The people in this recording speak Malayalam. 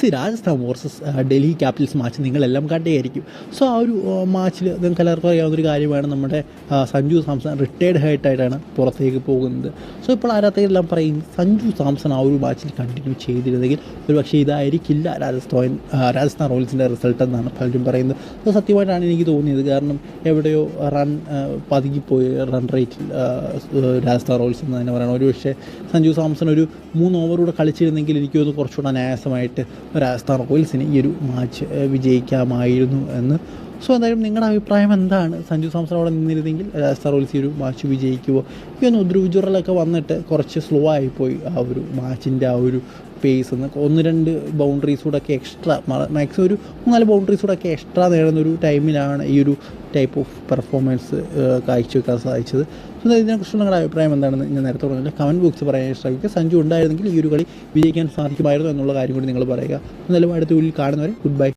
C Rajasthan versus Delhi Capitals match നിങ്ങളെല്ലാം കണ്ടേയായിരിക്കും സോ ആ ഒരു മാച്ചിൽ നിങ്ങൾക്ക് എല്ലാവർക്കും അറിയാവുന്ന ഒരു കാര്യമാണ് നമ്മുടെ സഞ്ജു സാംസൺ റിട്ടയർഡ് ഹൈറ്റായിട്ടാണ് പുറത്തേക്ക് പോകുന്നത്. സോ ഇപ്പോൾ ആരാധകരെല്ലാം പറയും സഞ്ജു സാംസൺ ആ ഒരു മാച്ചിൽ കണ്ടിന്യൂ ചെയ്തിരുന്നെങ്കിൽ ഒരു പക്ഷേ ഇതായിരിക്കില്ല രാജസ്ഥാൻ രാജസ്ഥാൻ റോയൽസിന്റെ റിസൾട്ട് എന്നാണ് പലരും പറയുന്നത്. അത് സത്യമായിട്ടാണ് എനിക്ക് തോന്നിയത്. കാരണം എവിടെയോ റൺ പതുങ്ങിപ്പോയി റൺ റേറ്റിൽ രാജസ്ഥാൻ റോയൽസ് എന്ന് തന്നെ പറയണം ഒരു പക്ഷേ സഞ്ജു സാംസൺ ഒരു മൂന്ന് ഓവറൂടെ കളിച്ചിരുന്നെങ്കിൽ എനിക്ക് തോന്നുന്നു കുറച്ചുകൂടെ അനായാസമായിട്ട് രാജസ്ഥാൻ റോയൽസിന് ഈ ഒരു മാച്ച് വിജയിക്കാമായിരുന്നു എന്ന് സോ എന്തായാലും നിങ്ങളുടെ അഭിപ്രായം എന്താണ്? സഞ്ജു സാംസൺ അവിടെ നിന്നിരുന്നെങ്കിൽ രാജസ്ഥാൻ റോയൽസ് ഈ ഒരു മാച്ച് വിജയിക്കുമോ ഈ ഒന്ന് ധ്രുവ് വന്നിട്ട് കുറച്ച് സ്ലോ ആയിപ്പോയി ആ ഒരു മാച്ചിന്റെ ആ ഒരു പേസ് എന്ന് ഒന്ന് രണ്ട് ബൗണ്ടറീസ് കൂടെ ഒക്കെ എക്സ്ട്രാ മാക്സിമം ഒരു മൂന്നാൽ ബൗണ്ടറീസ് കൂടെ ഒക്കെ എക്സ്ട്രാ നേടുന്ന ഒരു ടൈമിലാണ് ഈ ഒരു ടൈപ്പ് ഓഫ് പെർഫോമൻസ് കാഴ്ചവെക്കാൻ സാധിച്ചത്. സോ ഇതിനെക്കുറിച്ചുള്ള നിങ്ങളുടെ അഭിപ്രായം എന്താണെന്ന് ഞാൻ നേരത്തെ പറഞ്ഞില്ല. കമന്റ് ബോക്സ് പറയാൻ ശ്രമിക്കുക. സഞ്ജു ഉണ്ടായിരുന്നെങ്കിൽ ഈ ഒരു കളി വിജയിക്കാൻ സാധിക്കുമായിരുന്നു എന്നുള്ള കാര്യം കൂടി നിങ്ങൾ പറയുക. എന്നാലും അടുത്ത വീട്ടിൽ കാണുന്നവരെ ഗുഡ് ബൈ